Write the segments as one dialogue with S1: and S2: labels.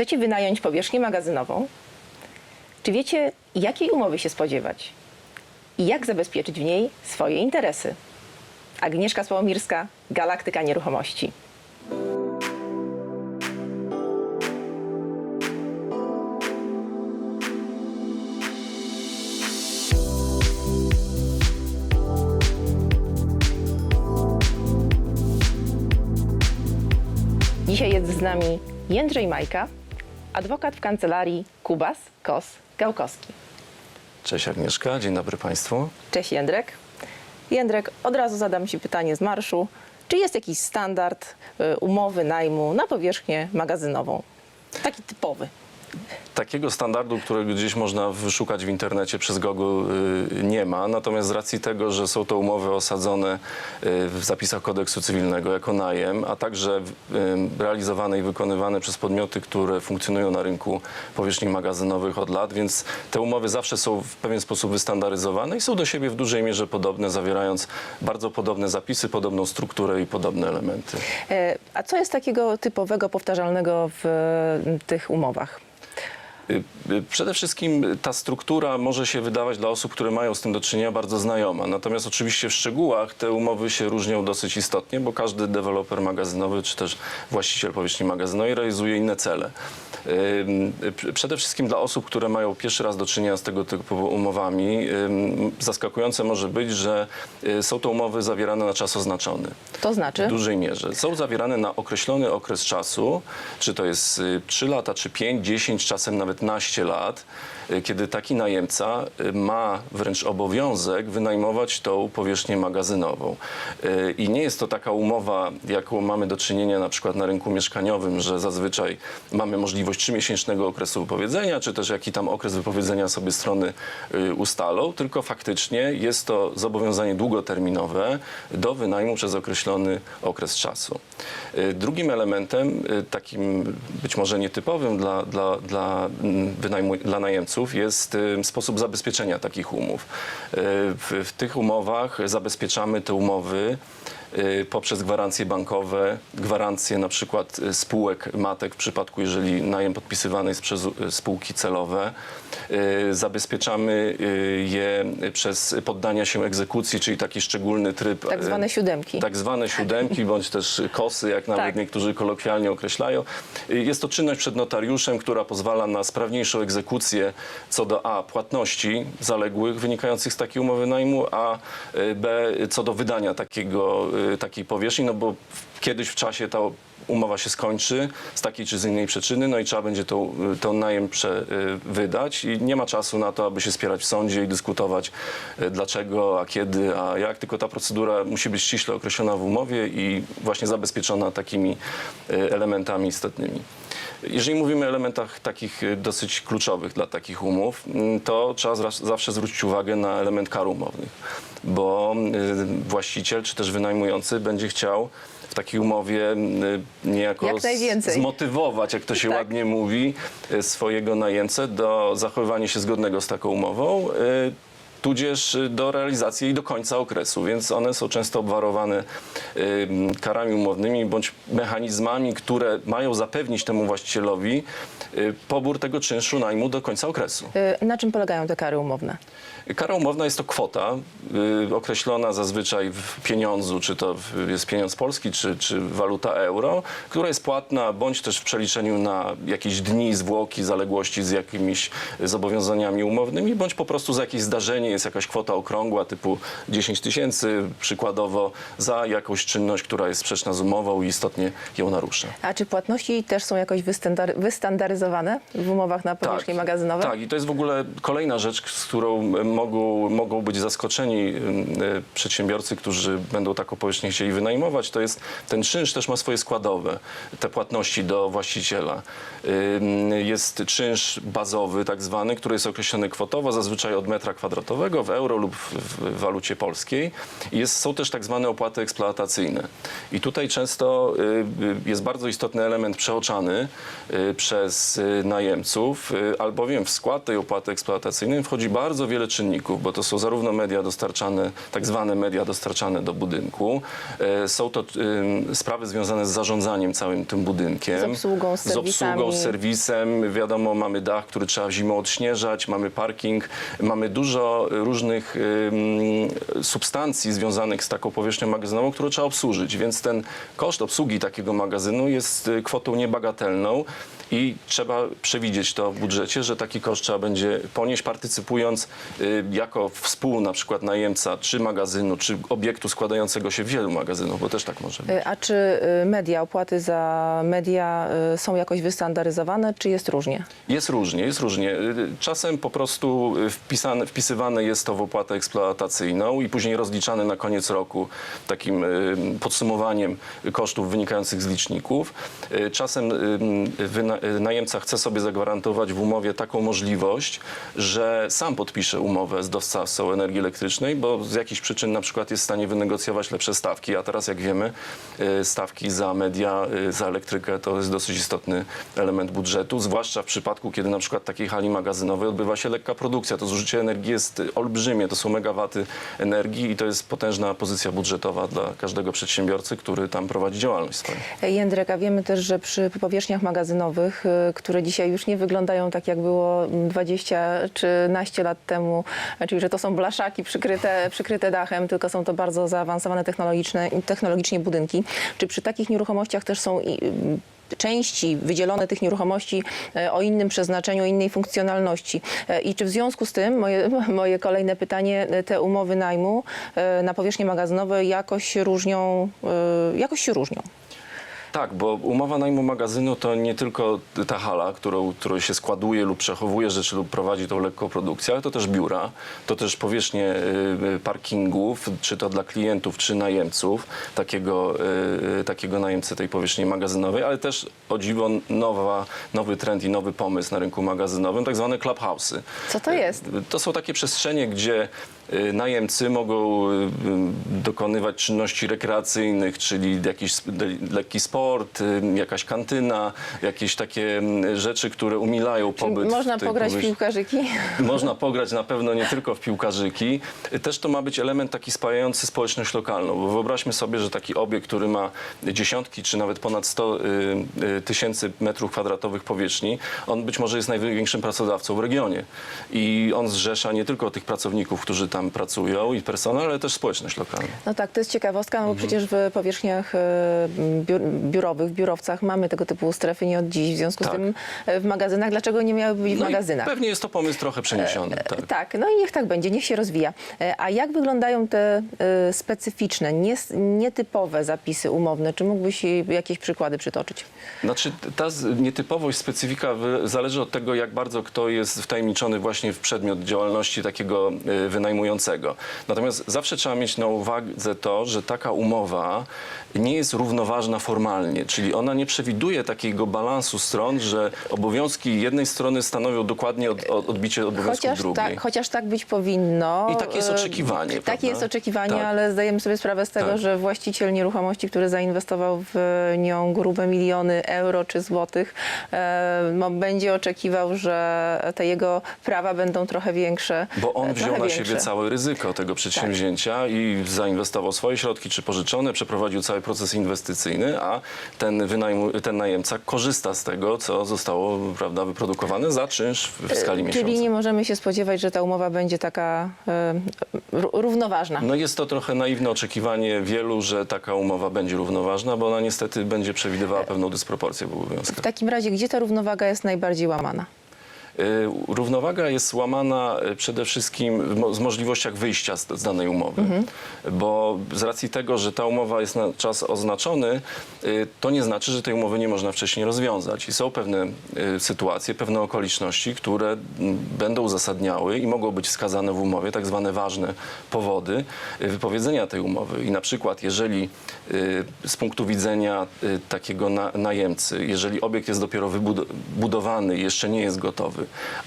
S1: Chcecie wynająć powierzchnię magazynową? Czy wiecie, jakiej umowy się spodziewać? I jak zabezpieczyć w niej swoje interesy? Agnieszka Sławomirska, Galaktyka Nieruchomości. Dzisiaj jest z nami Jędrzej Majka, adwokat w kancelarii Kubas, Kos, Gałkowski.
S2: Cześć Agnieszka, dzień dobry Państwu.
S1: Cześć Jędrek. Jędrek, od razu zadam Ci pytanie z marszu. Czy jest jakiś standard y, umowy najmu na powierzchnię magazynową? Taki typowy.
S2: Takiego standardu, którego gdzieś można wyszukać w internecie przez Google y, nie ma, natomiast z racji tego, że są to umowy osadzone y, w zapisach kodeksu cywilnego jako najem, a także y, realizowane i wykonywane przez podmioty, które funkcjonują na rynku powierzchni magazynowych od lat, więc te umowy zawsze są w pewien sposób wystandaryzowane i są do siebie w dużej mierze podobne, zawierając bardzo podobne zapisy, podobną strukturę i podobne elementy.
S1: E, A co jest takiego typowego, powtarzalnego w tych umowach?
S2: Y, y, Przede wszystkim ta struktura może się wydawać dla osób, które mają z tym do czynienia bardzo znajoma. Natomiast oczywiście w szczegółach te umowy się różnią dosyć istotnie, bo każdy deweloper magazynowy czy też właściciel powierzchni magazynowej realizuje inne cele. Y, Przede wszystkim dla osób, które mają pierwszy raz do czynienia z tego typu umowami, zaskakujące może być, że y, są to umowy zawierane na czas oznaczony.
S1: To znaczy?
S2: W dużej mierze. Są zawierane na określony okres czasu, czy to jest y, 3 lata, czy 5, 10, czasem nawet naście lat, y, kiedy taki najemca y, ma wręcz obowiązek wynajmować tą powierzchnię magazynową. Y, I nie jest to taka umowa, jaką mamy do czynienia na przykład na rynku mieszkaniowym, że zazwyczaj mamy możliwość trzymiesięcznego okresu wypowiedzenia, czy też jaki tam okres wypowiedzenia sobie strony y, ustalą, tylko faktycznie jest to zobowiązanie długoterminowe do wynajmu przez określony okres czasu. Y, Drugim elementem, y, takim być może nietypowym dla, dla, dla, mm, wynajmu, dla najemców, jest y, sposób zabezpieczenia takich umów. W, w tych umowach zabezpieczamy te umowy poprzez gwarancje bankowe, gwarancje na przykład y, spółek matek w przypadku, jeżeli najem podpisywany jest przez y, spółki celowe. Y, Zabezpieczamy y, je przez poddania się egzekucji, czyli taki szczególny tryb.
S1: Tak
S2: y,
S1: zwane siódemki.
S2: tak zwane siódemki, bądź też kosy, jak nawet
S1: Tak.
S2: niektórzy kolokwialnie określają. Jest to czynność przed notariuszem, która pozwala na sprawniejszą egzekucję co do A płatności zaległych wynikających z takiej umowy najmu, a y, B co do wydania takiego, y, takiej powierzchni, no bo kiedyś w czasie ta umowa się skończy z takiej czy z innej przyczyny, no i trzeba będzie tą, tą najem prze, y, wydać i nie ma czasu na to, aby się spierać w sądzie i dyskutować y, dlaczego, a kiedy, a jak, tylko ta procedura musi być ściśle określona w umowie i właśnie zabezpieczona takimi y, elementami istotnymi. Jeżeli mówimy o elementach takich y, dosyć kluczowych dla takich umów, mm, to trzeba zawsze zwrócić uwagę na element kar umownych, bo y, właściciel czy też wynajmujący będzie chciał w takiej umowie y, niejako
S1: Jak
S2: zmotywować, jak to się
S1: Tak.
S2: ładnie mówi, swojego najemcę do zachowywania się zgodnego z taką umową. Tudzież y, do realizacji jej do końca okresu, więc one są często obwarowane karami umownymi bądź mechanizmami, które mają zapewnić temu właścicielowi y, pobór tego czynszu najmu do końca okresu.
S1: Y, Na czym polegają te kary umowne?
S2: Kara umowna jest to kwota określona zazwyczaj w pieniądzu, czy to jest pieniądz polski, czy, czy waluta euro, która jest płatna bądź też w przeliczeniu na jakieś dni, zwłoki, zaległości z jakimiś zobowiązaniami umownymi, bądź po prostu za jakieś zdarzenie jest jakaś kwota okrągła typu 10 tysięcy przykładowo za jakąś czynność, która jest sprzeczna z umową i istotnie ją narusza.
S1: A czy płatności też są jakoś wystandary- wystandaryzowane w umowach na powierzchni magazynowe?
S2: Tak, i to jest w ogóle kolejna rzecz, z którą mogą, mogą być zaskoczeni y, przedsiębiorcy, którzy będą taką powierzchnię chcieli wynajmować. To jest, ten czynsz też ma swoje składowe, te płatności do właściciela. Jest czynsz bazowy tak zwany, który jest określony kwotowo, zazwyczaj od metra kwadratowego. W euro lub w, walucie polskiej. Jest, są też tak zwane opłaty eksploatacyjne. I tutaj często y, y, jest bardzo istotny element przeoczany y, przez najemców, albowiem w skład tej opłaty eksploatacyjnej wchodzi bardzo wiele czynników, bo to są zarówno media dostarczane, tak zwane media dostarczane do budynku, są to sprawy związane z zarządzaniem całym tym budynkiem,
S1: Z obsługą, z
S2: z obsługą, z serwisem. Wiadomo, mamy dach, który trzeba zimą odśnieżać, mamy parking, mamy dużo różnych substancji związanych z taką powierzchnią magazynową, którą trzeba obsłużyć. Więc ten koszt obsługi takiego magazynu jest y, kwotą niebagatelną i trzeba przewidzieć to w budżecie, że taki koszt trzeba będzie ponieść, partycypując y, jako współ na przykład najemca czy magazynu, czy obiektu składającego się wielu magazynów, bo też tak może być.
S1: Y, A czy media, opłaty za media są jakoś wystandaryzowane, czy jest różnie?
S2: Jest różnie, jest różnie. Czasem po prostu wpisane, wpisywane jest to w opłatę eksploatacyjną i później rozliczane na koniec roku takim y, podsumowaniem kosztów wynikających z liczników. Y, Czasem y, najemca chce sobie zagwarantować w umowie taką możliwość, że sam podpisze umowę z dostawcą energii elektrycznej, bo z jakichś przyczyn na przykład jest w stanie wynegocjować lepsze stawki, a teraz jak wiemy stawki za media, za elektrykę to jest dosyć istotny element budżetu, zwłaszcza w przypadku, kiedy na przykład takiej hali magazynowej odbywa się lekka produkcja. To zużycie energii jest olbrzymie, to są megawaty energii i to jest potężna pozycja budżetowa dla każdego przedsiębiorcy, który tam prowadzi działalność swoją.
S1: Jędrek, a wiemy też, że przy powierzchniach magazynowych, y, które dzisiaj już nie wyglądają tak, jak było mm, 20 czy naście lat temu, czyli że to są blaszaki przykryte, przykryte dachem, tylko są to bardzo zaawansowane technologiczne, technologicznie budynki. Czy przy takich nieruchomościach też są części wydzielone tych nieruchomości e, o innym przeznaczeniu, o innej funkcjonalności. E, I czy w związku z tym, moje, moje kolejne pytanie, e, te umowy najmu na powierzchnie magazynowe jakoś różnią, jakoś się różnią?
S2: Tak, bo umowa najmu magazynu to nie tylko ta hala, którą, którą się składuje lub przechowuje rzeczy lub prowadzi tą lekką produkcję, ale to też biura, to też powierzchnie y, parkingów, czy to dla klientów, czy najemców, takiego, y, takiego najemcy tej powierzchni magazynowej, ale też o dziwo nowa, nowy trend i nowy pomysł na rynku magazynowym, tak zwane clubhouse'y.
S1: Co to jest?
S2: To są takie przestrzenie, gdzie y, najemcy mogą y, y, dokonywać czynności rekreacyjnych, czyli jakiś lekki sport, y, jakaś kantyna, jakieś takie mm, rzeczy, które umilają
S1: Czyli
S2: pobyt.
S1: można
S2: w
S1: pograć w piłkarzyki?
S2: Można pograć na pewno nie tylko w piłkarzyki. Też to ma być element taki spajający społeczność lokalną, bo wyobraźmy sobie, że taki obiekt, który ma dziesiątki czy nawet ponad 100 y, y, tysięcy metrów kwadratowych powierzchni, on być może jest największym pracodawcą w regionie. I on zrzesza nie tylko tych pracowników, którzy tam pracują i personel, ale też społeczność lokalną.
S1: No tak, to jest ciekawostka, no bo przecież w powierzchniach e, biur- biurowych, w biurowcach mamy tego typu strefy nie od dziś. W związku
S2: Tak.
S1: z tym e, w magazynach, dlaczego nie miałyby być w
S2: No i
S1: magazynach?
S2: pewnie jest to pomysł trochę przeniesiony. Tak.
S1: Tak, no i niech tak będzie, niech się rozwija. E, A jak wyglądają te e, specyficzne, nies- nietypowe zapisy umowne? Czy mógłbyś e, jakieś przykłady przytoczyć?
S2: Znaczy, ta z- nietypowość, specyfika wy- zależy od tego, jak bardzo kto jest wtajemniczony właśnie w przedmiot działalności takiego y, wynajmującego. Natomiast zawsze trzeba mieć na uwadze to, że taka umowa nie jest równoważna formalnie, czyli ona nie przewiduje takiego balansu stron, że obowiązki jednej strony stanowią dokładnie od, od, odbicie obowiązków
S1: Chociaż
S2: drugiej.
S1: tak, chociaż tak być powinno.
S2: I takie jest
S1: E,
S2: oczekiwanie,
S1: Takie
S2: prawda?
S1: jest oczekiwanie,
S2: Tak.
S1: ale zdajemy sobie sprawę z tego,
S2: Tak.
S1: że właściciel nieruchomości, który zainwestował w nią grube miliony euro czy złotych, e, no, będzie oczekiwał, że te jego prawa będą trochę większe.
S2: Bo on
S1: e,
S2: wziął na
S1: większe.
S2: Całe ryzyko tego przedsięwzięcia i zainwestował swoje środki, czy pożyczone, przeprowadził cały proces inwestycyjny, a ten, wynajmu, ten najemca korzysta z tego, co zostało prawda, wyprodukowane za czynsz w, w skali miesiąca.
S1: Czyli nie możemy się spodziewać, że ta umowa będzie taka r- równoważna.
S2: No jest to trochę naiwne oczekiwanie wielu, że taka umowa będzie równoważna, bo ona niestety będzie przewidywała pewną dysproporcję w
S1: W
S2: obowiązkach.
S1: takim razie, gdzie ta równowaga jest najbardziej łamana?
S2: Y, Równowaga jest łamana y, przede wszystkim w możliwościach wyjścia z, z danej umowy. Bo z racji tego, że ta umowa jest na czas oznaczony, y, to nie znaczy, że tej umowy nie można wcześniej rozwiązać. I są pewne sytuacje, pewne okoliczności, które będą uzasadniały i mogą być wskazane w umowie, tak zwane ważne powody wypowiedzenia tej umowy. I na przykład, jeżeli z punktu widzenia takiego na, najemcy, jeżeli obiekt jest dopiero wybudowany jeszcze nie jest gotowy,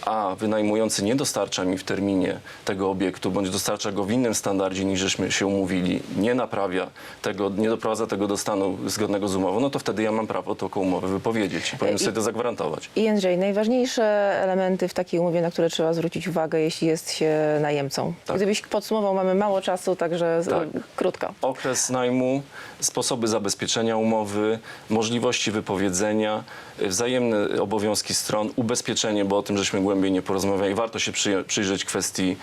S2: a wynajmujący nie dostarcza mi w terminie tego obiektu, bądź dostarcza go w innym standardzie niż żeśmy się umówili, nie naprawia tego, nie doprowadza tego do stanu zgodnego z umową, no to wtedy ja mam prawo taką umowę wypowiedzieć i powinien sobie to zagwarantować.
S1: I Jędrzej, najważniejsze elementy w takiej umowie, na które trzeba zwrócić uwagę, jeśli jest się najemcą.
S2: Tak.
S1: Gdybyś podsumował, mamy mało czasu, także
S2: Tak.
S1: krótko.
S2: Okres najmu, sposoby zabezpieczenia umowy, możliwości wypowiedzenia, y, wzajemne obowiązki stron, ubezpieczenie, bo o tym żeśmy głębiej nie porozmawiali. Warto się przyjrzeć kwestii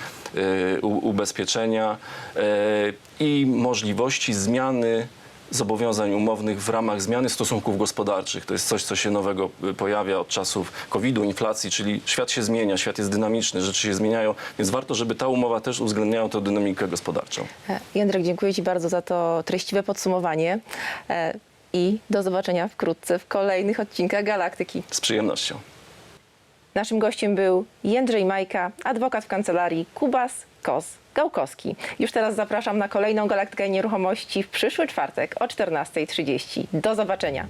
S2: y, u- ubezpieczenia y, i możliwości zmiany zobowiązań umownych w ramach zmiany stosunków gospodarczych. To jest coś, co się nowego y, pojawia od czasów COVID-u, inflacji, czyli świat się zmienia, świat jest dynamiczny, rzeczy się zmieniają, więc warto, żeby ta umowa też uwzględniała tę dynamikę gospodarczą.
S1: E, Jędrek, dziękuję Ci bardzo za to treściwe podsumowanie e, i do zobaczenia wkrótce w kolejnych odcinkach Galaktyki.
S2: Z przyjemnością.
S1: Naszym gościem był Jędrzej Majka, adwokat w kancelarii Kubas Kos Gałkowski. Już teraz zapraszam na kolejną Galaktykę Nieruchomości w przyszły czwartek o 14.30. Do zobaczenia.